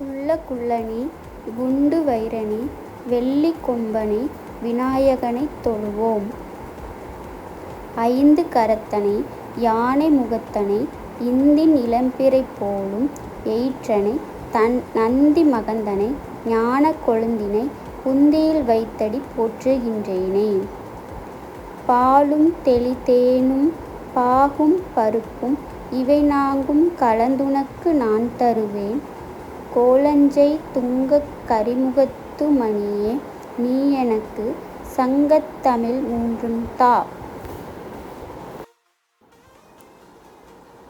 குள்ள குள்ளனே குண்டு வயிறனே வெள்ளிக் கொம்பனை விநாயகனைத் தொழுவோம். ஐந்து கரத்தனை யானை முகத்தனை இந்தின் இளம்பிறை போலும் எயிற்றனை தன் நந்தி மகந்தனை ஞானக் கொழுந்தினை புந்தியில் வைத்தடி போற்றுகின்றேனே. பாலும் தெளித்தேனும் பாகும் பருப்பும் இவை நாங்கும் கலந்துனக்கு நான் தருவேன் கோலஞ்சை துங்கக் கரிமுகத்து மணியே நீயெனக்கு சங்கத் தமிழ் மூன்றும் தா.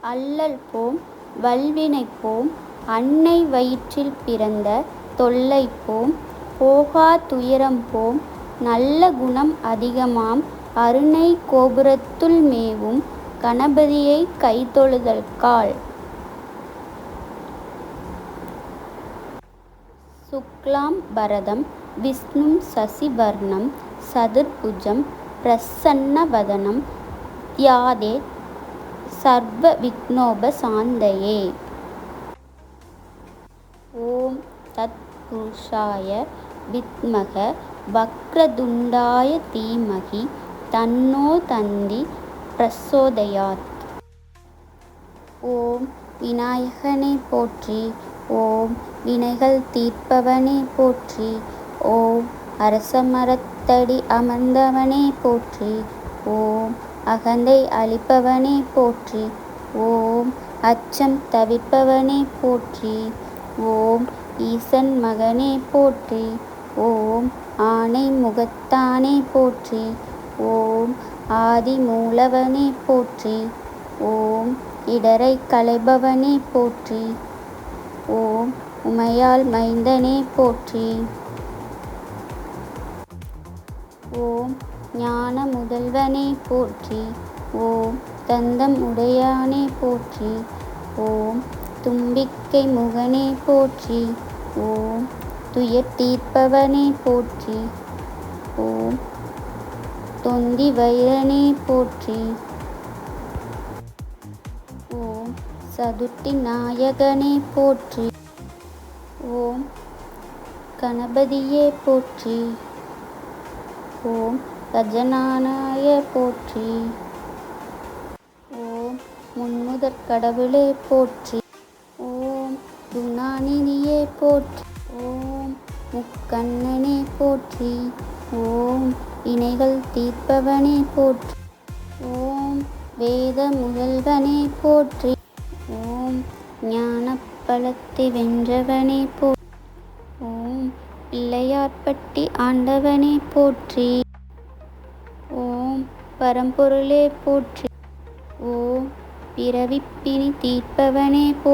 அல்லல் போம் வல்வினை போம் அன்னை வயிற்றில் பிறந்த தொல்லை போம் போகா துயரம் போம் நல்ல குணம் அதிகமாம் அருணை கோபுரத்துள் மேவும் கணபதியைக் கைதொழுதல் கால். பரதம் விஷ்ணும் சசிவர்ணம் சதுர்புஜம் பிரசன்னவதனம் வதனம் த்யாயேத் சர்வ விக்னோப சாந்தயே. ஓம் தத் புருஷாய வித்மக வக்ரதுண்டாய தீமகி தன்னோ தந்தி பிரசோதயாத் ஓம் விநாயகனை போற்றி ஓம் வினைகள் தீர்ப்பவனே போற்றி. ஓம் அரசமரத்தடி அமர்ந்தவனே போற்றி. ஓம் அகந்தை அழிப்பவனே போற்றி. ஓம் அச்சம் தவிர்ப்பவனே போற்றி. ஓம் ஈசன் மகனே போற்றி. ஓம் ஆனை முகத்தானே போற்றி. ஓம் ஆதி மூலவனே போற்றி. ஓம் இடரை களைபவனே போற்றி. ஓம் உமையால் மைந்தனே போற்றி. ஓம். ஞான முதல்வனே போற்றி. ஓம். தந்தம் உடையானே போற்றி. ஓம். தும்பிக்கை முகனே போற்றி. ஓம். துயர் தீர்ப்பவனே போற்றி. ஓம். தொந்தி வைரனே போற்றி. சதுர்த்தி நாயகனே போற்றி. ஓம் கணபதியே போற்றி. ஓம் கஜனானாய போற்றி. ஓம் முன்முதற் கடவுளே போற்றி. ஓம் துணானினியே போற்றி. ஓம் முக்கண்ணனே போற்றி. ஓம் இணைகள் தீர்ப்பவனே போற்றி. ஓம் வேத முதல்வனே போற்றி. ஓம் ஞானப் வென்றவனே போ ஓம் பிள்ளையார்பட்டி ஆண்டவனே போற்றி. ஓம் பரம்பொருளே போற்றி. ஓம் பிறவிப்பினி தீர்ப்பவனே போ